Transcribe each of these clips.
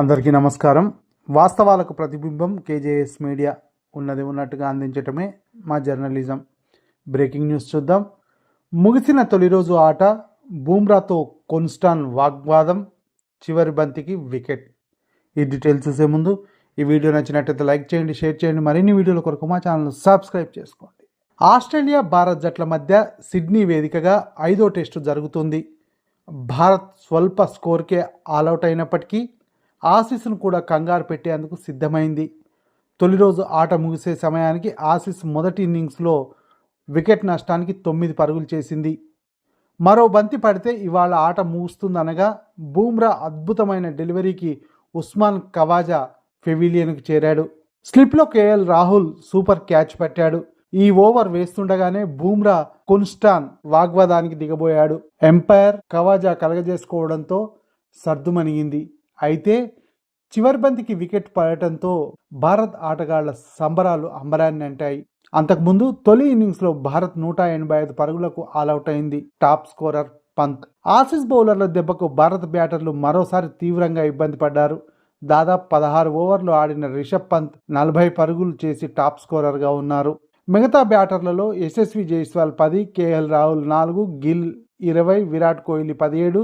అందరికీ నమస్కారం. వాస్తవాలకు ప్రతిబింబం కేజేఎస్ మీడియా ఉన్నది ఉన్నట్టుగా అందించటమే మా జర్నలిజం. బ్రేకింగ్ న్యూస్ చూద్దాం. ముగిసిన తొలి రోజు ఆట బూమ్రాతో కొన్స్టాన్ వాగ్వాదం చివరి బంతికి వికెట్. ఈ డీటెయిల్స్ చూసే ముందు ఈ వీడియో నచ్చినట్టయితే లైక్ చేయండి షేర్ చేయండి మరిన్ని వీడియోల కొరకు మా ఛానల్ సబ్స్క్రైబ్ చేసుకోండి. ఆస్ట్రేలియా భారత్ జట్ల మధ్య సిడ్నీ వేదికగా ఐదో టెస్టు జరుగుతుంది. భారత్ స్వల్ప స్కోర్కే ఆల్అవుట్ అయినప్పటికీ ఆసీస్ను కూడా కంగారు పెట్టేందుకు సిద్ధమైంది. తొలి రోజు ఆట ముగిసే సమయానికి ఆసీస్ మొదటి ఇన్నింగ్స్లో వికెట్ నష్టానికి తొమ్మిది పరుగులు చేసింది. మరో బంతి పడితే ఇవాళ ఆట ముగుస్తుందనగా బూమ్రా అద్భుతమైన డెలివరీకి ఉస్మాన్ కవాజా పెవిలియన్కు చేరాడు. స్లిప్లో కేఎల్ రాహుల్ సూపర్ క్యాచ్ పట్టాడు. ఈ ఓవర్ వేస్తుండగానే బూమ్రా కున్స్టాన్ వాగ్వాదానికి దిగబోయాడు. ఎంపైర్ కవాజా కలగజేసుకోవడంతో సర్దుమణిగింది. అయితే చివరి బంతికి వికెట్ పడటంతో భారత్ ఆటగాళ్ళ సంబరాలు అంబరాన్ని అంటాయి. అంతకుముందు తొలి ఇన్నింగ్స్లో భారత్ నూట ఎనభై ఐదు పరుగులకు ఆల్అవుట్ అయింది టాప్ స్కోరర్ పంత్. ఆసీస్ బౌలర్ల దెబ్బకు భారత బ్యాటర్లు మరోసారి తీవ్రంగా ఇబ్బంది పడ్డారు. దాదాపు పదహారు ఓవర్లు ఆడిన రిషబ్ పంత్ నలభై పరుగులు చేసి టాప్ స్కోరర్గా ఉన్నారు. మిగతా బ్యాటర్లలో యశస్వి జైస్వాల్ పది కేఎల్ రాహుల్ నాలుగు గిల్ ఇరవై విరాట్ కోహ్లీ పదిహేడు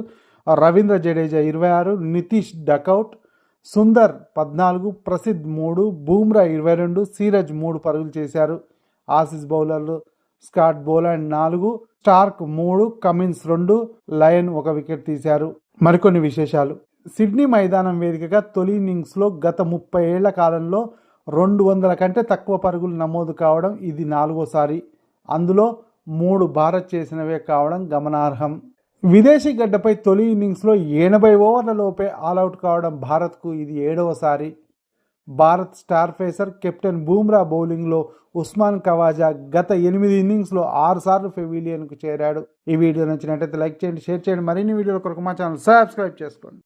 రవీంద్ర జడేజా ఇరవై ఆరు నితీష్ డకౌట్ సుందర్ పద్నాలుగు ప్రసిద్ధ్ మూడు బూమ్రా ఇరవై రెండు సీరజ్ మూడు పరుగులు చేశారు. ఆసీస్ బౌలర్లు స్కాట్ బోలాండ్ నాలుగు స్టార్క్ మూడు కమిన్స్ రెండు లయన్ ఒక వికెట్ తీశారు. మరికొన్ని విశేషాలు. సిడ్నీ మైదానం వేదికగా తొలి ఇన్నింగ్స్లో గత ముప్పై ఏళ్ళ కాలంలో రెండు వందల కంటే తక్కువ పరుగులు నమోదు కావడం ఇది నాలుగోసారి. అందులో మూడు భారత్ చేసినవే కావడం గమనార్హం. విదేశీ గడ్డపై తొలి ఇన్నింగ్స్లో ఎనభై ఓవర్ల లోపే ఆల్అవుట్ కావడం భారత్కు ఇది ఏడవసారి. Bharat star pacer captain Bumrah బౌలింగ్లో ఉస్మాన్ కవాజా గత ఎనిమిది ఇన్నింగ్స్లో ఆరు సార్లు పెవిలియన్కు చేరాడు. ఈ వీడియో నచ్చినట్టయితే లైక్ చేయండి షేర్ చేయండి. మరిన్ని వీడియోల కొరకు మా ఛానల్ సబ్స్క్రైబ్ చేసుకోండి.